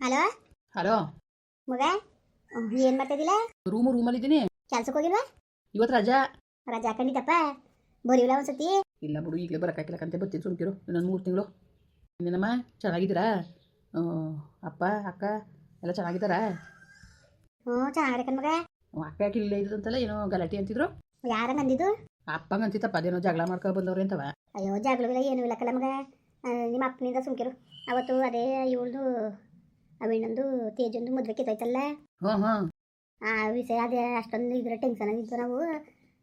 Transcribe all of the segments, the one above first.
Hello? Hello? ಮಗ ಏನು room ಅಲ್ಲಿ ರೂಮಲ್ಲಿದ್ದೀನಿ. ಕೆಲ್ಸಕ್ಕೆ ಹೋಗಿಲ್ವಾ? ಇವತ್ತು ರಜಾ. ರಜಾ ಹಾಕೊಂಡಿದ್ದಪ್ಪ. ಬರೀವಿಲ್ಲ ಒಂದ್ಸತಿ? ಇಲ್ಲ ಬಿಡು ಈಗಲೇ ಕಂತೆ ಬರ್ತೀನಿ ಸುಮ್ಕಿರು. ಇನ್ನೊಂದು ಮೂರು ತಿಂಗಳು. ಇನ್ನೇನಮ್ಮ ಚೆನ್ನಾಗಿದ್ದೀರಾ? ಆ, ಅಪ್ಪ ಅಕ್ಕ ಎಲ್ಲ ಚೆನ್ನಾಗಿದ್ದಾರಾ? ಹ್ಞೂ ಚೆನ್ನಾಗಿ ಕಣ್ ಮಗ. ಹ್ಞೂ, ಅಕ್ಕ ಯಾಕೆ ಇಲ್ಲೇ ಏನೋ ಗಲಾಟೆ ಅಂತಿದ್ರು. ಯಾರಂಗ ಅಂದಿದ್ದು ಅಪ್ಪಂಗೆ ಅಂತಿತ್ತಪ್ಪ ಅದೇನೋ ಜಗಳ ಮಾಡ್ಕೊ ಬಂದವ್ರೆ ಅಂತವ. ಅಯ್ಯೋ ಜಾಗಗಳಿಲ್ಲ ಏನೂ ಇಲ್ಲ ಕಲ ಮಗ. ಆ, ನಿಮ್ಮ ಅಪ್ಪನಿಂದ ಸುಮ್ಕಿರು. ಅವತ್ತು ಅದೇ ಇವಳ್ದು ಅವಿಣ್ಣಂದು ತೇಜೊಂದು ಮದುವೆ ಕಿತ್ತೋಯ್ತಲ್ಲ ಹ್ಞೂ ಆ ವಿಷಯ ಅದೇ ಅಷ್ಟೊಂದು ಇದ್ರ ಟೆನ್ಷನ್ ಆಗಿದ್ವಿ ನಾವು.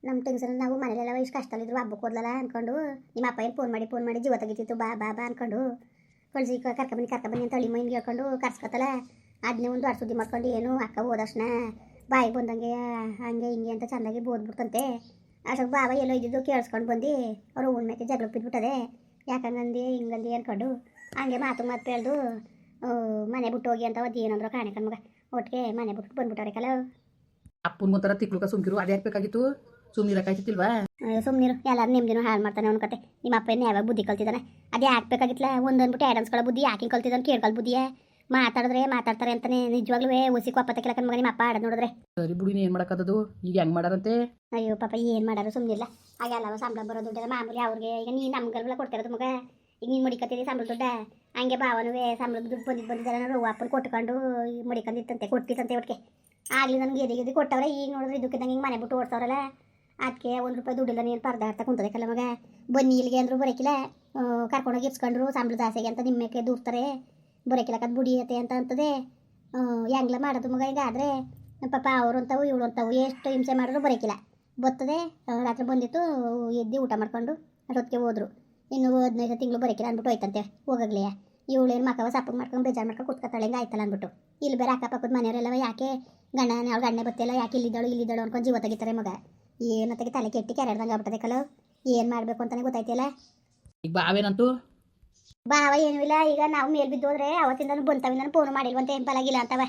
ನಮ್ಮ ಟೆನ್ಷನ್ ನಾವು ಮನೇಲೆಲ್ಲ ಇಷ್ಟು ಕಷ್ಟದಲ್ಲಿದ್ರು ಹಬ್ಬಕ್ಕೆ ಹೋದ್ಲಲ್ಲ ಅಂದ್ಕೊಂಡು ನಿಮ್ಮ ಅಪ್ಪ ಏನು ಫೋನ್ ಮಾಡಿ ಫೋನ್ ಮಾಡಿ ಜೀವ ತೆಗಿತಿತ್ತು ಬಾ ಬಾ ಬಾ ಅಂದ್ಕೊಂಡು ಕಳ್ಸಿ ಕರ್ಕೊಬನ್ನಿ ಕರ್ಕೊಬನ್ನಿ ಅಂತ ಅಳಿ ಮೈನ್ಗೆ ಹೇಳ್ಕೊಂಡು ಕರ್ಸ್ಕೊತಲ್ಲ. ಅದನ್ನೇ ಒಂದು ಅಡ್ ಸುದ್ದಿ ಮಾಡ್ಕೊಂಡು ಏನು ಅಕ್ಕ ಹೋದಕ್ಷಣ ಬಾಯಿ ಬಂದಂಗೆ ಹಂಗೆ ಹಿಂಗೆ ಅಂತ ಚೆಂದಾಗಿ ಬೋದ್ಬಿಡ್ತಂತೆ ಅಷ್ಟೊಂದು ಬಾಬಾ ಎಲ್ಲೋ ಇದ್ದಿದ್ದು ಕೇಳಿಸ್ಕೊಂಡು ಬಂದು ಅವ್ರು ಮೇಲೆ ಜಗಳ ಬಿದ್ಬಿಟ್ಟದೆ ಯಾಕಂಗಂದು ಹಿಂಗಂದು ಅಂದ್ಕೊಂಡು ಹಂಗೆ ಮಾತು ಮಾತು ಹೇಳ್ದು ಮನೆ ಬಿಟ್ಟು ಹೋಗಿ ಅಂತ ಅದು ಏನಂದ್ರು ಕಾಣೆ ಕಣ್ಮಗ. ಒಟ್ಟಿಗೆ ಮನೆ ಬಿಟ್ಟು ಬಂದ್ಬಿಟ್ಟವ್ರೆ ಕಲ. ಅಪ್ಪನ ಒಂಥರ ತಿಕ್ಳುಕ ಸುಮ್ಕಿರು ಅದು ಹಾಕ್ಬೇಕಾಗಿತ್ತು ಸುಮ್ನಿರಕ್ಕಾಯ್ತಿಲ್ವಾ ಸುಮ್ನಿರು ಎಲ್ಲಾರು ನಿಮ್ದಿನೂ ಹಾಳು ಮಾಡ್ತಾನೆ ಅವ್ನ ಕತೆ. ನಿಮ್ಮ ಅಪ್ಪ ಏನು ಯಾವಾಗ ಬುದ್ಧಿ ಕಲ್ತಿದ್ದಾನೆ ಅದೇ ಹಾಕ್ಬೇಕಾಗಿತ್ತಲ್ಲ ಒಂದೊಂದ್ಬಿಟ್ಟು ಎಡನ್ಸ್ಕೊಳ್ಳೋ ಬುದ್ಧಿ ಯಾಕೆ ಕಲ್ತಿದ್ದಾನೆ ಕೇಳ್ಕೊಳ್ ಬುದ್ಧಿಯೇ ಮಾತಾಡಿದ್ರೆ ಮಾತಾಡ್ತಾರೆ ಅಂತಾನೆ ನಿಜವಾಗ್ಲೂ ಒಸಿ ಅಪ್ಪ ತೆಗಿಲಕ್ಕ ಮಗ ನಿಮ್ಮ ಅಪ್ಪ ಆಡೋದು ನೋಡಿದ್ರೆ. ಸರಿ ಬಿಡು ಏನು ಮಾಡಕ್ಕದು ಈಗ ಹೆಂಗೆ ಮಾಡಾರಂತೆ? ಅಯ್ಯೋ ಪಾಪ ಏನು ಮಾಡಾರು ಸುಮ್ಮನಿಲ್ಲ ಆಗ ಎಲ್ಲ ಸಂಬಳ ಬರೋ ದೊಡ್ಡದ ಮಾಮೂಲಿ ಅವ್ರಿಗೆ. ಈಗ ನೀನು ನಮ್ಗೆಲ್ಲ ಕೊಡ್ತಿರೋದು ಮಗ. ಈಗ ನೀನು ಮಡಿಕತ್ತೀರಿ ಸಂಬಳ ದುಡ್ಡ? ಹಂಗೆ ಭಾವನೂ ಸಂಬಳದ ದುಡ್ಡು ಬಂದಿದ್ದು ಬಂದಿದ್ದಾರೆ ನಾವು ಅಪ್ಪನ ಕೊಟ್ಕೊಂಡು ಮಡಿಕಂದಿತ್ತಂತೆ ಕೊಟ್ಟಿತ್ತಂತೆ ಒಟ್ಟಿಗೆ ಆಗಲಿ ನನಗೆ ಎದೆ ಎದೆ ಕೊಟ್ಟವ್ರೆ, ಈಗ ನೋಡಿದ್ರೆ ಇದಕ್ಕಿದ್ದಂಗೆ ಹಿಂಗೆ ಮನೆ ಬಿಟ್ಟು ಓಡ್ಸವ್ರಲ್ಲ. ಅದಕ್ಕೆ ಒಂದು ರೂಪಾಯಿ ದುಡ್ಡಿಲ್ಲ ನೀನು ಪರದಾಡ್ತಾ ಕುಂತದೆ ಕಲ್ಲ ಮಗ. ಬನ್ನಿ ಇಲ್ಲಿಗೆ ಅಂದ್ರು ಬರೋಕಿಲ್ಲ. ಕರ್ಕೊಂಡೋಗಿ ಇಪ್ಸ್ಕೊಂಡ್ರು ಸಂಬಳದ ಆಸೆಗೆ ಅಂತ ನಿಮ್ಮಕ್ಕೆ ದೂರ್ತಾರೆ. ಬುಡಿ ಬುಡಿಯತ್ತೆ ಅಂತ ಅಂತದೆ. ಹೆಂಗ್ಲ ಮಾಡೋದು ಮಗ ಈಗ ಆದರೆ? ಪಾಪ ಅವರು ಅಂತವು, ಇವಳು ಅಂತವು, ಎಷ್ಟು ಹಿಂಸೆ ಮಾಡಿದ್ರು ಬರೋಕಿಲ್ಲ. ಬರ್ತದೆ ರಾತ್ರಿ ಬಂದಿತ್ತು, ಎದ್ದು ಊಟ ಮಾಡ್ಕೊಂಡು, ಅಷ್ಟೊತ್ತಿಗೆ ಹೋದ್ರು. ಇನ್ನು ಹದಿನೈದು ತಿಂಗಳು ಬರೋಕಿಲ್ಲ ಅಂದ್ಬಿಟ್ಟು ಹೋಯ್ತಂತೆ. ಹೋಗಲೇ ಇವಳು ಏನು ಮಕ್ಕವ ಸಪ್ಪು ಮಾಡ್ಕೊಂಡು ಬೇಜಾರು ಮಾಡ್ಕೊಂಡು ಕುತ್ಕೊತಾಳೆ ಹಿಂಗೆ ಆಯ್ತಲ್ಲ ಅಂದ್ಬಿಟ್ಟು. ಇಲ್ಲಿ ಬೇರೆ ಅಕ್ಕಪಕ್ಕದ ಮನೆಯವರೆಲ್ಲವ ಯಾಕೆ ಗಂಡ ಅವ್ಳು ಗಣ್ಣೆ ಬತ್ತಿಲ್ಲ ಯಾಕೆ ಇಲ್ಲಿದ್ದಾಳು ಇಲ್ಲಿದ್ದಾಳು ಅನ್ಕೊಂಡು ಜೀವ ತೆಗಿತಾರೆ ಮಗ. ಏನತ್ತಾಗೆ ತಲೆ ಕೆಟ್ಟಿ ಕೆರೆಡ್ದಂಗೆ ಆಗ್ಬಿಟ್ಟದೆ ಕಲೋ. ಏನು ಮಾಡಬೇಕು ಅಂತಲೇ ಗೊತ್ತಾಯ್ತಿಲ್ಲ ಈಗ ಬಾವೇನಂತೂ ಬಾವ ಏನೂ ಇಲ್ಲ ಈಗ ನಾವು ಮೇಲ್ ಬಿದ್ದೋದ್ರೆ ಅವತ್ತಿಂದನು ಅವತ್ತಿಂದ ಬಂತವಿಂದ ಫೋನ್ ಮಾಡಿಲ್ವಂತೆ ಬಲಾಗಿಲ್ಲ ಅಂತವ.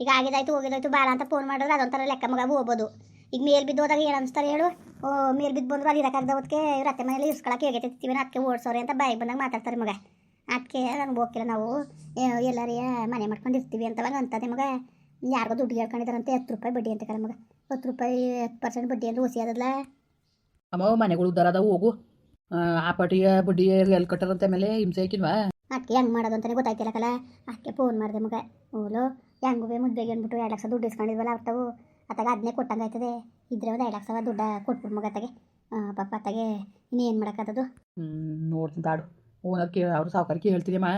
ಈಗ ಆಗಿದಾಯ್ತು ಹೋಗಿದಾಯ್ತು ಬಾಲ ಅಂತ ಫೋನ್ ಮಾಡಿದ್ರೆ ಅದೊಂಥರ ಲೆಕ್ಕ ಮಗ ಹೋಗ್ಬೋದು. ಈಗ ಮೇಲ್ ಬಿದ್ದೋದಾಗ ಏನು ಅನಿಸ್ತಾರೆ ಹೇಳು? ಓ ಮೇಲ್ ಬಿದ್ದು ಬಂದ್ರು ಅಲ್ಲಿ ಇರಕ್ಕಾಗ್ದ ಹೊತ್ತಿಗೆ ಇವ್ರ ಅತ್ತೆ ಮನೇಲಿ ಇರ್ಸ್ಕೊಳಕ್ಕೆ ಹೇಗೈತಿರ್ತೀವಿ ಅದಕ್ಕೆ ಓಡಿಸೋರೆ ಅಂತ ಬಾಯಿಗೆ ಬಂದಾಗ ಮಾತಾಡ್ತಾರೆ ಮಗ. ಅದಕ್ಕೆ ನನಗೆ ಹೋಗಿಲ್ಲ ನಾವು. ಎಲ್ಲಾರೇ ಮನೆ ಮಾಡ್ಕೊಂಡಿರ್ತೀವಿ ಅಂತವಾಗ ಅಂತದೆ ಮಗ. ಯಾರಿಗೋ ದುಡ್ಡು ಹೇಳ್ಕೊಂಡಿದ್ದಾರಂತೆ ಹತ್ತು ರೂಪಾಯಿ ಬಡ್ಡಿ ಅಂತ ಕರೆ ಮಗ. ಹತ್ತು ರೂಪಾಯಿ ಹತ್ತು ಪರ್ಸೆಂಟ್ ಬಡ್ಡಿ ಅಂದ್ರೆ ಹುಸಿ ಅದಲ್ಲ ಅಮ್ಮ ಮನೆಗಳು ಉದ್ದಾರ ಅದಾವ ಹೋಗು. ಆ, ಪಟಿಗೆ ಬಡ್ಡಿ ಎಲ್ಲಿ ಕಟ್ಟಾರಂತೆ ಮೇಲೆ ಹಿಂಸೆ ಹಾಕಿಲ್ವಾ? ಅದಕ್ಕೆ ಹೆಂಗೆ ಮಾಡೋದು ಅಂತಲೇ ಗೊತ್ತಾಯ್ತಿಲ್ಲ ಕಲ. ಅದಕ್ಕೆ ಫೋನ್ ಮಾಡಿದೆ ಮಗ. ಓಲೋ ಹೆಂಗೂ ಮುದ್ದೆಗೆ ಅಂದ್ಬಿಟ್ಟು ಎರಡು ಲಕ್ಷ ದುಡ್ಡು ಇಸ್ಕೊಂಡಿದ್ವಲ್ಲ ಅರ್ಥವು ಅತ್ತಾಗ ಅದನ್ನೇ ಕೊಟ್ಟಂಗೆ ಆಯ್ತದೆ. ಇದ್ರೆ ಒಂದು ಎರಡು ಲಕ್ಷ ದುಡ್ಡು ಕೊಟ್ಬಿಡು ಮಗ ಅತ್ತಾಗೆ. ಪಾಪ ಅತ್ತಾಗೆ ಇನ್ನೇನು ಮಾಡೋಕ್ಕದು ಹ್ಞೂ ನೋಡ್ತೀನಿ ತಾಡು ಓನರ್ ಕೇ ಅವ್ರು ಸಾವುಕಾರಕ್ಕೆ ಅಮ್ಮ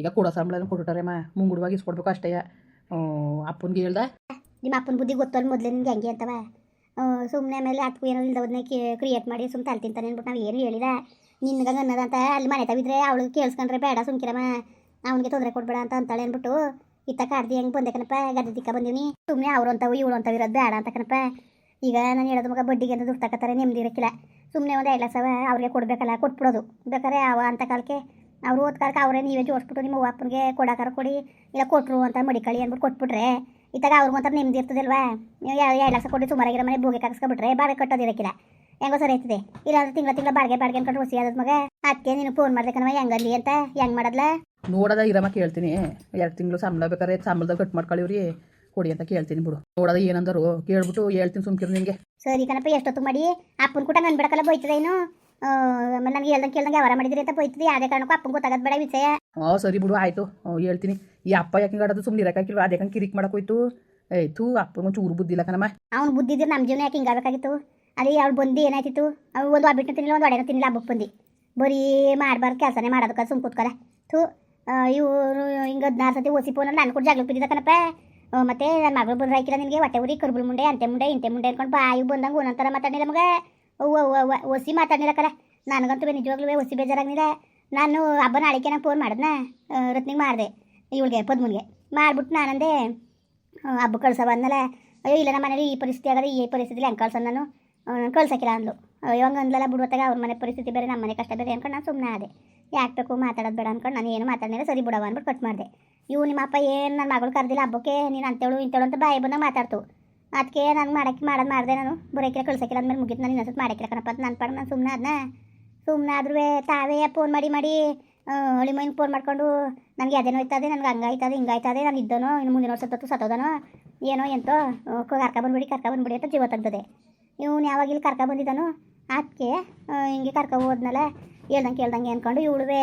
ಈಗ ಕೊಡೋ ಸಂಬಳ ಕೊಟ್ಟುಟಾರೆ ಮಾ. ಮುಂಗುಡವಾಗಿ ಇಸ್ಕೊಡ್ಬೇಕು ಅಷ್ಟೇ. ಅಪ್ಪನಿಗೆ ಹೇಳ್ದ? ನಿಮ್ಮ ಅಪ್ಪನ ಬುದ್ಧಿ ಗೊತ್ತಲ್ಲ ಮೊದಲೇ ನಿಮ್ಗೆ ಹೆಂಗೆ ಅಂತವ. ಸುಮ್ಮನೆ ಆಮೇಲೆ ಅದಕ್ಕೂ ಏನೋ ಇಲ್ದವನ್ನ ಕ್ರಿಯೇಟ್ ಮಾಡಿ ಸುಮ್ಮನೆ ತಲೆ ತಿಂತಾನೆ ಅಂದ್ಬಿಟ್ಟು ನಾವು ಏನು ಹೇಳಿದ? ನಿನ್ಗೆ ಅನ್ನೋದಂತ ಅಲ್ಲಿ ಮನೆ ತವಿದ್ರೆ ಅವಳಿಗೆ ಕೇಳಿಸ್ಕೊಂಡ್ರೆ ಬೇಡ ಸುಮ್ಕಿರಮ್ಮ. ಅವನಿಗೆ ತೊಂದರೆ ಕೊಡ್ಬೇಡ ಅಂತ ಅಂತಾಳೆ ಅಂದ್ಬಿಟ್ಟು ಇತ್ತ ಕಾರ್ದಿ ಹೆಂಗೆ ಬಂದೆ ಗದ್ದೆ ದಿಕ್ಕ ಬಂದೀನಿ ಸುಮ್ಮನೆ ಅವ್ರು ಅಂತವು ಇವಳು ಅಂತವು ಇರೋದು ಬೇಡ ಅಂತ ಕಣಪ್ಪ ಈಗ ನಾನು ಹೇಳೋದು ಮಗ ಬಡ್ಡಿಗೆ ಅಂತ ದುಡ್ಡು ತಗೋತಾರೆ ನೆಮ್ಮದಿ ಇರಕ್ಕಿಲ್ಲ ಸುಮ್ಮನೆ ಒಂದು ಎರಡು ಅವ್ರಿಗೆ ಕೊಡಬೇಕಲ್ಲ, ಕೊಟ್ಬಿಡೋದು. ಬೇಕಾದ್ರೆ ಅವ ಅಂತ ಕಾಲಕ್ಕೆ ಅವ್ರು ಓದ್ ಕಾಲಕ್ಕೆ ಅವರೇ ನೀವೇ ಜೋಡಿಸ್ಬಿಟ್ಟು ನಿಮ್ಮ ಅಪ್ಪನಿಗೆ ಕೊಡಾಕಾರ ಕೊಡಿ, ಇಲ್ಲ ಕೊಟ್ರು ಅಂತ ಮಡಿಕಳಿ ಅಂದ್ಬಿಟ್ಟು ಕೊಟ್ಬಿಟ್ರೆ, ಇತ್ತಾಗ ಅವ್ರಿಗೆ ಒಂಥರ ನೆಮ್ಮದಿ ಇರ್ತದಲ್ವಾ? ನೀವು ಎರಡು ಲಕ್ಷ ಕೊಡಿ ಸುಮಾರಾಗಿರೋ ಮನೆ ಬೋಗೆ ಕಾಕಿಸ್ಕೊಬಿಟ್ರೆ ಬಾಳೆ ಕಟ್ಟೋದು ಇರಕ್ಕಿಲ್ಲ ಹೆಂಗೋ ಸರಿ ಆಯ್ತದೆ. ಇಲ್ಲಾಂದ್ರೆ ತಿಂಗಳ ತಿಂಗಳ ಬಾಡಿಗೆ ಬಾಡಿಗೆ ಅನ್ಕೊಂಡು ಹೊಸಿ ಆದದ ಮಗ. ಅದಕ್ಕೆ ನೀನು ಫೋನ್ ಮಾಡ್ದೆ ಹೆಂಗ್ ಅಲ್ಲಿ ಅಂತ ಹೆಂಗ್ ಮಾಡದ್ಲ? ನೋಡದ ಇರಮ್ಮ ಕೇಳ್ತೀನಿ. ಎರಡು ತಿಂಗಳು ಸಂಬಳ ಬೇಕಾದ್ರೆ ಸಂಬಳದಾಗ ಕಟ್ ಮಾಡ್ಕೊಳ್ಳಿವ್ರಿ. ಕೊಡಿ ಅಂತ ಕೇಳ್ತೀನಿ ಬಿಡು. ನೋಡದ ಏನಂದರು ಕೇಳ್ಬಿಟ್ಟು ಹೇಳ್ತೀನಿ ಸುಮ್ಕಿರು ನಿಂಗೆ ಸರಿ ಕಣಪ್ಪ ಎಷ್ಟೊತ್ತು ಮಾಡಿ? ಅಪ್ಪನ ಕೂಟ ನನ್ ಬಿಡಕಲ್ಲ ಬೈತದೆ ಏನು? ನನಗೆ ಹೇಳ್ದಂಗೆ ಕೇಳ್ದಂಗೆ ಅವರ ಮಾಡಿದ್ರಿ ಅಂತ ಬೈತದೆ. ಯಾವುದೇ ಕಾರಣಕ್ಕೂ ಅಪ್ಪನ ಗೊತ್ತಾಗದ್ ಬೇಡ ವಿಷಯ. ಹಾಂ ಸರಿ ಬಿಡು ಆಯಿತು. ಹೇಳ್ತೀನಿ. ಈ ಅಪ್ಪ ಯಾಕೆ ಹಿಂಗಾಡೋದು ಸುಮ್ಮನೆ ಇರಕ್ಕಾಗಿಲ್ವ ಅದೇ ಕಂಗೆ ಕಿರಿಕ್ ಮಾಡಕ್ಕೋಯ್ತು ಏಯ್ ಥೂ ಅಪ್ಪಂಗೆ ಚೂರು ಬುದ್ಧಿ ಇಲ್ಲ ಕಣಮ್ಮ. ಅವ್ನು ಬುದ್ಧಿದ್ರೆ ನಮ್ಮ ಜೀವನ ಯಾಕೆ ಹಿಂಗಾಗಬೇಕಾಗಿತ್ತು ಅದೇ ಅವ್ಳು ಬಂದು ಏನಾಯ್ತಿತ್ತು? ಅವ್ಳು ಒಂದು ಒಬ್ಬಿಟ್ಟು ತಿನ್ನಿಲ್ಲ ಒಂದು ಒಡೆನ ತಿನ್ನಿಲ್ಲ ಹಬ್ಬಕ್ಕೆ ಬಂದು. ಬರೀ ಮಾಡಬಾರ್ದು ಕೆಲಸನೇ ಮಾಡೋದಕ್ಕೆ ಸುಮ್ ಕೂತ್ಕೊಳ ಥೂ ಇವರು ಹಿಂಗೆ ಹದಿನಾರು ಸತಿ ಓಸಿ ಫೋನಲ್ಲಿ ನಾನು ಕೂಡ ಜಾಗ್ಲಕ್ಕೆ ಬಿದ್ದಿದ್ದ ಕಣಪ್ಪ. ಆ, ಮತ್ತೆ ನನ್ನ ಮಗಳು ಬಂದ್ರೆ ಹಾಕಿಲ್ಲ ನಿನಗೆ ಹೊಟ್ಟೆ ಉರಿ ಕರ್ಬುಲ್ ಮುಂಡೆ ಅಂತೆ ಮುಂಡೆ ಇಂತೆ ಮುಂಡೆ ಅನ್ಕೊಂಡು ಬಾಯಿ ಬಂದಂಗೆ ಒಂದೊಂಥರ ಮಾತಾಡಿಲ್ಲ ನಮಗೆ ಓಸಿ ಒಸಿ ಮಾತಾಡಿಲ್ಲ ಕಲ ನನಗಂತೂ ನಿಜವಾಗ್ಲೂ ಒಸಿ ಬೇಜಾರಾಗಿಲ್ಲ ನಾನು ಹಬ್ಬ ನಾಳಿಕೆ ನಂಗೆ ಫೋನ್ ಮಾಡಿದ್ನ? ರತ್ನಿಗೆ ಮಾಡಿದೆ. ಇವಳಿಗೆ ಪದ್ಮನಿಗೆ. ಮಾಡಿಬಿಟ್ಟು ನಾನಂದೆ ಹಬ್ಬ ಕಳ್ಸವ ಅಂದಲ್ಲ ಅಯ್ಯೋ ಇಲ್ಲ ನಮ್ಮ ಮನೇಲಿ ಈ ಪರಿಸ್ಥಿತಿ ಆಗದೆ ಈ ಪರಿಸ್ಥಿತಿಲಿ ಹೆಂಗೆ ಕಳ್ಸೋಣ ನಾನು. ಕಳ್ಸಕ್ಕಿಲ್ಲ ಅಂದ್ಲು. ಇವಾಗ ಅಂದ್ಲಲ್ಲ ಬಿಡುವತ್ತಾಗ ಅವ್ರ ಮನೆ ಪರಿಸ್ಥಿತಿ ಬೇರೆ ನಮ್ಮ ಮನೆ ಕಷ್ಟ ಬೇರೆ ಅನ್ಕೊಂಡು ನಾನು ಸುಮ್ಮನೆ ಆದೆ. ಯಾಕೆ ಬೇಕು ಮಾತಾಡೋದು ಬೇಡ ಅನ್ಕೊಂಡು ನಾನು ಏನು ಮಾತಾಡಿದ್ರೆ ಸರಿ ಬಿಡವ ಅಂದ್ಬಿಟ್ಟು ಕಟ್ ಮಾಡಿದೆ. ಇವು ನಿಮ್ಮ ಅಪ್ಪ ಏನು ನನ್ನ ಮಗಳು ಕರೆದಿಲ್ಲ, ಹಬ್ಬಕ್ಕೆ ನೀನು ಅಂತೇಳು ಇಂತೇಳು ಅಂತ ಬಾಯಿ ಬಂದಾಗ ಮಾತಾಡ್ತು. ಅದಕ್ಕೆ ನಾನು ಮಾಡಕ್ಕೆ ಮಾಡೋದು ಮಾಡಿದೆ ನಾನು ಬರೋಕಿಲ್ಲ ಕಳ್ಸಕ್ಕಿಲ್ಲ ಅಂದ್ಮೇಲೆ ಮುಗಿತು, ನಾನು ಇನ್ನೊಂದು ಮಾಡಕ್ಕಿಲ್ಲ ಕಣಪ್ಪ ಅಂತ ನನ್ನ ಪಾಡು ನಾನು ಸುಮ್ಮನೆ ಅದನ್ನ ಸುಮ್ಮನೆ ಆದ್ರೂ ತಾವೇ ಫೋನ್ ಮಾಡಿ ಮಾಡಿ ಹಳಿ ಮೈನ್ ಫೋನ್ ಮಾಡ್ಕೊಂಡು ನನಗೆ ಅದೇನೋ ಆಯ್ತದೆ ನನಗೆ ಹಂಗಾಯ್ತದೆ ಹಿಂಗಾಯ್ತದೆ ನಾನು ಇದ್ದನೋ, ಇನ್ನು ಮುಂದಿನ ವರ್ಷ ಸತ್ತೋದನೋ, ಏನೋ ಎಂತೋ ಕರ್ಕ ಬಂದ್ಬಿಡಿ ಕರ್ಕ ಬಂದ್ಬಿಡಿ ಅಂತ ಜೀವ ತೆಗ್ದದೆ. ಇವ್ನು ಯಾವಾಗ ಇಲ್ಲಿ ಕರ್ಕ ಬಂದಿದ್ದಾನು ಅದಕ್ಕೆ ಹಿಂಗೆ ಕರ್ಕ ಹೋದ್ನಲ್ಲ. ಹೇಳ್ದಂಗೆ ಕೇಳ್ದಂಗೆ ಅಂದ್ಕೊಂಡು ಇವಳುವೆ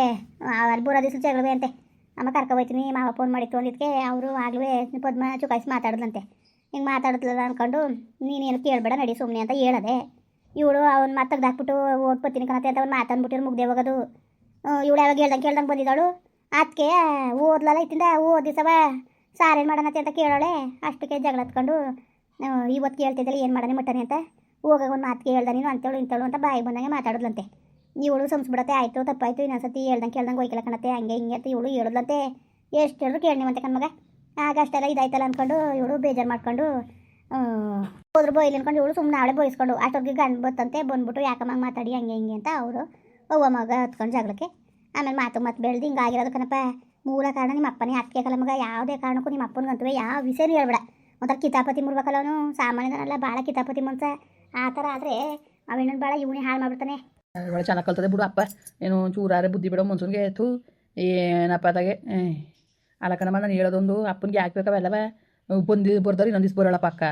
ಅಲ್ಲಿ ಬರೋ ದಿವಸ ಜಗಳವೆ ಅಂತೆ. ಅಮ್ಮ ಕರ್ಕ ಹೋಯ್ತೀನಿ, ಮಾವ ಫೋನ್ ಮಾಡಿತ್ತು ಅಂದಿದ್ದಕ್ಕೆ ಅವರು ಆಗಲೇ ಪದ್ಮ ಚುಕಾಯಿಸಿ ಮಾತಾಡಿದ್ಲಂತೆ. ಹಿಂಗೆ ಮಾತಾಡಿದ್ಲಲ್ಲ ಅಂದ್ಕೊಂಡು ನೀನೇನು ಕೇಳಬೇಡ ನಡಿ ಸುಮ್ಮನೆ ಅಂತ ಹೇಳದೆ. ಇವಳು ಅವ್ನು ಮತ್ತೆ ಹಾಕ್ಬಿಟ್ಟು ಓದ್ಪತ್ತೀನಿ ಕಣತೆ ಅಂತ ಅವ್ನು ಮಾತಂದ್ಬಿಟ್ಟಿರು ಮುಗ್ದೆ ಹೋಗೋದು. ಇವಳು ಯಾವಾಗ ಹೇಳ್ದಂಗೆ ಕೇಳ್ದಂಗೆ ಬಂದಿದ್ದಾಳು. ಅದಕ್ಕೆ ಓದ್ಲಲ್ಲ ಇತ್ತಿಂದ ಓದಿಸವ ಸಾರೇನು ಮಾಡೋಣ ಅಂತ ಕೇಳೋಳೆ. ಅಷ್ಟಕ್ಕೆ ಜಗಳ ಹತ್ಕೊಂಡು ಇವತ್ತು ಕೇಳ್ತಿದ್ದಲ್ಲ ಏನು ಮಾಡೋಣ ಮಟ್ಟನೆ ಅಂತ. ಹೋಗಾಗ ಒಂದು ಮಾತು ಕೇಳ್ದೆ ನೀನು ಅಂತೇಳು, ಇಂತೇಳು ಅಂತ ಬಾಯಿ ಬಂದಂಗೆ ಮಾತಾಡಿದ್ಲಂತೆ. ಇವಳು ಸಂಸ್ಬಿಡತ್ತೆ, ಆಯಿತು, ತಪ್ಪಾಯ್ತು, ಇನ್ನೊಂದ್ಸತಿ ಹೇಳ್ದಂಗೆ ಕೇಳ್ದಂಗೆ ಹೋಯ್ಕಲ್ಲ ಕಣತ್ತೆ, ಹಂಗೆ ಹಿಂಗೆ ಅಂತ ಇವಳು ಹೇಳಿದ್ಲಂತೆ. ಎಷ್ಟು ಹೇಳಿದ್ರು ಕೇಳಿವಂತೆ ಕಣ್ಮಗ ಆಗ ಅಷ್ಟೆಲ್ಲ ಇದಾಯ್ತಲ್ಲ ಅಂದ್ಕೊಂಡು ಇವಳು ಬೇಜಾರು ಮಾಡ್ಕೊಂಡು ಹೋದ್ರು ಬೈಲಿ ಅನ್ಕೊಂಡು ಇವಳು ಸುಮ್ಮನೆ ಅವಳೆ ಬೋಯಿಸ್ಕೊಂಡು ಅಷ್ಟೊತ್ತಿಗೆ ಗಂಡು ಬತ್ತಂತೆ, ಬಂದ್ಬಿಟ್ಟು ಯಾಕಮ್ಮ ಮಾತಾಡಿ, ಹಂಗೆ ಹಿಂಗೆ ಅಂತ ಅವರು ಅವ್ವ ಮಗ ಹತ್ಕೊಂಡು ಜಗಳಕ್ಕೆ ಆಮೇಲೆ ಮಾತು ಮಾತು ಬೆಳ್ದು ಹಿಂಗೆ ಆಗಿರೋದು ಕಣಪ್ಪ. ಮೂಲ ಕಾರಣ ನಿಮ್ಮ ಅಪ್ಪನೇ ಅತ್ತಿಗೆ ಮಗ, ಯಾವುದೇ ಕಾರಣಕ್ಕೂ ನಿಮ್ಮ ಅಪ್ಪನಿಗಂತೂ ಯಾವ ವಿಷಯನೂ ಹೇಳ್ಬೇಡ. ಒಂಥರ ಕಿತಾಪತಿ ಮುರ್ಬೇಕಲ್ಲ ಅವನು ಸಾಮಾನ್ಯನಲ್ಲ ಭಾಳ ಕಿತಾಪತಿ ಮನ್ಸ ಆ ಥರ ಆದರೆ ಅವೇನೊಂದು ಭಾಳ ಇವನೇ ಹಾಳು ಮಾಡ್ಬಿಡ್ತಾನೆ. ಒಳ್ಳೆ ಚೆನ್ನಾಗಿ ಕಲ್ತದೆ ಬಿಡು ಅಪ್ಪ. ಏನು ಚೂರಾರೆ ಬುದ್ಧಿ ಬಿಡೋ ಮನ್ಸೂನ್ಗೆ ಥೂ ಏನಪ್ಪ ಅದಾಗೆ ಅಲ್ಲ ಕಣಮ್ಮ ನಾನು ಹೇಳೋದೊಂದು ಅಪ್ಪನಿಗೆ ಹಾಕ್ಬೇಕು ಅವೆಲ್ಲವ ಬಂದು ಬರ್ದಾರೆ ಇನ್ನೊಂದು ದಿವ್ಸ ಬರೋಳಪ್ಪ ಅಕ್ಕ.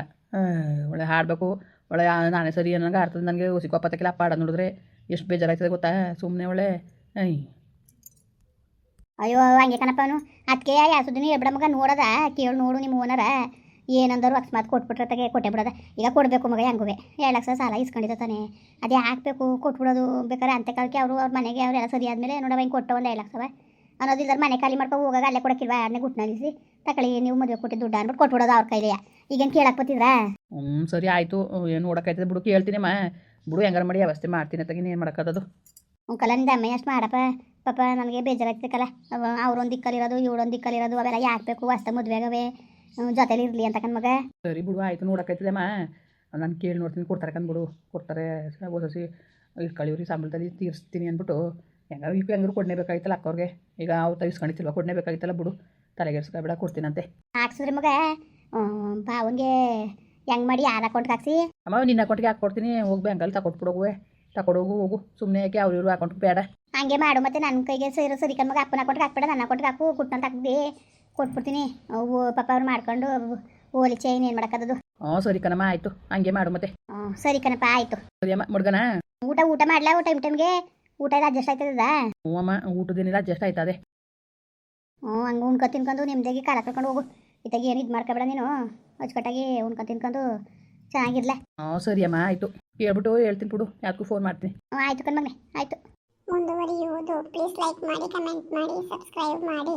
ಒಳ್ಳೆ ಹಾಡಬೇಕು. ಒಳ್ಳೆ ನಾನೇ ಸರಿ ಅನ್ನಂಗೆ ಆಡ್ತದೆ ನನಗೆ. ಒಸಿಕೊಪ್ಪತ್ತಕ್ಕೆಲ್ಲ ಅಪ್ಪ ಹಾಡೋದು ನೋಡಿದ್ರೆ ಎಷ್ಟು ಬೇಜಾರಾಗ್ತದೆ ಗೊತ್ತಾ? ಸುಮ್ಮನೆ ಒಳ್ಳೆ. ಐ ಅಯ್ಯೋ ಹಂಗೆ ಕಣಪ್ಪ ಅವನು. ಅದಕ್ಕೆ ಯಾಸುದಿನ ಎಬ್ಬಡ ಮಗ ನೋಡದ? ಕೇಳಿ ನೋಡು ನಿಮ್ಮ ಓನರ. ಏನಂದರು ಅಕಸ್ಮಾತ್ ಕೊಟ್ಬಿಟ್ರೆ ತಗೆ ಕೊಟ್ಟೆ ಬಿಡೋದ. ಈಗ ಕೊಡಬೇಕು ಮಗ ಹೆಂಗುವೆ? ಎರಡು ಲಕ್ಷ ಸಾಲ ಇಸ್ಕೊಂಡಿದ್ದ ತಾನೆ. ಅದೇ ಹಾಕಬೇಕು ಕೊಟ್ಬಿಡೋದು ಬೇಕಾದ್ರೆ ಅಂತೆ ಕಾಲಕ್ಕೆ ಅವರು ಅವ್ರ ಮನೆಗೆ ಅವರೆಲ್ಲ ಸರಿ ಆದಮೇಲೆ ನೋಡವ ಹಿಂಗೆ ಕೊಟ್ಟು ಒಂದು ಎರಡು ಲಕ್ಷವ. ಅನ್ನೋದಿಲ್ದಾರ ಮನೆ ಖಾಲಿ ಮಾಡ್ಕೊಂಡು ಹೋಗಾಗ ಅಲ್ಲೇ ಕೊಡಕ್ಕಿಲ್ವ? ಅದನ್ನೇ ಗುಟ್ಟು ನಿಲ್ಲಿಸಿ ತಕೊಳ್ಳಿ ನೀವು ಮದುವೆ ಕೊಟ್ಟಿದ್ದು ದುಡ್ಡು ಅಂದ್ಬಿಟ್ಟು ಕೊಟ್ಬಿಡೋದು ಅವ್ರ ಕೈಲಿಯ? ಈಗೇನು ಕೇಳಕ್ಕೆ ಬತ್ತಿದ್ರಾ? ಹ್ಞೂ ಸರಿ ಆಯಿತು. ಏನು ನೋಡೋಕ್ಕಾಯ್ತದೆ ಬಿಡು ಮಾ. ಬಿಡು ಹೆಂಗಾರ ಮಾಡಿ ವ್ಯವಸ್ಥೆ ಮಾಡ್ತೀನಿ ತಗಿ ಏನು ಮಾಡೋಕ್ಕದು ಉಂಕಲ್ಲ ನಿಂದ ಅಮ್ಮ ಎಷ್ಟು ಮಾಡಪ್ಪ? ಪಾಪ ನನಗೆ ಬೇಜಾರಾಗ್ತಕ್ಕಲ್ಲ ಅವ್ರೊಂದು ದಿಕ್ಕಲ್ಲಿರೋದು ಇವಳೊಂದು ದಿಕ್ಕಲ್ಲಿರೋದು ಅವೆಲ್ಲ ಯಾಕಬೇಕು? ಹೊಸ್ತ ಮದುವೆ ಆಗವೆ. ಜೊತೆಲಿ ಇರಲಿ ಅಂತ ಮಗ. ಸರಿ ಬಿಡು ಆಯ್ತು ನೋಡಕ್ಕೈತದಮ್ಮ ನಾನು ಕೇಳಿ ನೋಡ್ತೀನಿ ಕೊಡ್ತಾರೆ ಕಂದ್ಬಿಡು ಕೊಡ್ತಾರೆ. ಹೊಸಸಿ ಇಟ್ಕೊಳ್ಳಿವ್ರಿ ಸಂಬಳದಲ್ಲಿ ತೀರಿಸ್ತೀನಿ ಅಂದ್ಬಿಟ್ಟು ಹೆಂಗಾರು ಈಗ ಹೆಂಗಾರು ಕೊಡ್ನೇಬೇಕಾಗಿತ್ತಲ್ಲ ಅಕ್ಕವ್ರಿಗೆ? ಈಗ ಅವ್ರು ತೆಗಿಸ್ಕೊಂಡಿತ್ತಿಲ್ವ ಕೊಡನೇಬೇಕಾಗಿತ್ತಲ್ಲ ಬಿಡು. ತಲೆಗೆಡ್ಸ್ಕೊಬೇಡ ಕೊಡ್ತೀನಂತೆ. ಹಾಕ್ಸಿದ್ರಿ ಮಗ. ಬಾವನ್ಗೆ ಹೆಂಗ್ ಮಾಡಿ ಯಾರ ಅಕೌಂಟ್ಗೆ ಹಾಕ್ಸಿ? ಅಮ್ಮ ನಿನ್ನ ಅಕೌಂಟಿಗೆ ಹಾಕ್ಕೊಡ್ತೀನಿ ಹೋಗಿ ಬ್ಯಾಂಕಲ್ಲಿ ತಗೊಟ್ಬಿಡೋಗುವೆ ತಗೊಡೋಗು ಹೋಗು. ಸುಮ್ಮನೆ ಯಾಕೆ ಅವ್ರು ಇವ್ರು ಅಕೌಂಟ್ಗೆ ಬೇಡ. ಹಂಗೆ ಮಾಡು ಮತ್ತೆ ನನ್ನ ಕೈಗೆ ಸೇರಿ ಸರಿ ಮಗ. ಅಪ್ಪನ ಅಕೌಂಟ್ಗೆ ಹಾಕ್ಬೇಡ ನನ್ನ ಅಕೌಂಟ್ಗೆ ಹಾಕು. ಕುಟ್ಟಂತ ಹಾಕ್ದಿ ಕೊಟ್ಬಿಡ್ತೀನಿ. ಅವು ಪಾಪ ಅವ್ರು ಮಾಡ್ಕೊಂಡು ಓಲಿ ಚೈನ್ ಏನು ಮಾಡೋಕ್ಕದು ಹ್ಞೂ ಸರಿ ಕಣಮ್ಮ ಆಯಿತು. ಹಂಗೆ ಮಾಡು ಮತ್ತೆ. ಹ್ಞೂ ಸರಿ ಕಣಪ್ಪ ಆಯಿತು. ಸರಿ ಅಮ್ಮ ಮುಡ್ಗನ ಊಟ ಊಟ ಮಾಡ್ಲಾ? ಟೈಮ್ ಟೈಮ್ಗೆ ಊಟ ಎಲ್ಲ ಅಡ್ಜಸ್ಟ್ ಆಯ್ತದ ಹ್ಞೂ ಅಮ್ಮ ಊಟದೇನಿಲ್ಲ ಅಡ್ಜಸ್ಟ್ ಆಯ್ತದೆ. ಹ್ಞೂ ಹಂಗೆ ಉಣ್ಕೊ ತಿನ್ಕೊಂಡು ನಿಮ್ದಾಗಿ ಕಾಲ ಕರ್ಕೊಂಡು ಹೋಗು. ಇತ್ತಾಗ ಏನು ಇದು ಮಾಡ್ಕೊಬೇಡ ನೀನು. ಅಚ್ಚುಕಟ್ಟಾಗಿ ಉಣ್ಕೊ ತಿನ್ಕೊಂಡು ಚೆನ್ನಾಗಿರ್ಲ. ಹ್ಞೂ ಸರಿ ಅಮ್ಮ ಆಯಿತು. ಹೇಳ್ಬಿಟ್ಟು ಹೇಳ್ತೀನಿ ಬಿಡು ಯಾಕೂ ಫೋನ್ ಮಾಡ್ತೀನಿ. ಹ್ಞೂ ಆಯಿತು ಕಣ್ಮಗ್ನೆ ಆಯಿತು. ಮುಂದುವರಿಯುವುದು. ಪ್ಲೀಸ್ ಲೈಕ್ ಮಾಡಿ ಕಮೆಂಟ್ ಮಾಡಿ ಸಬ್ಸ್ಕ್ರೈಬ್ ಮಾಡಿ.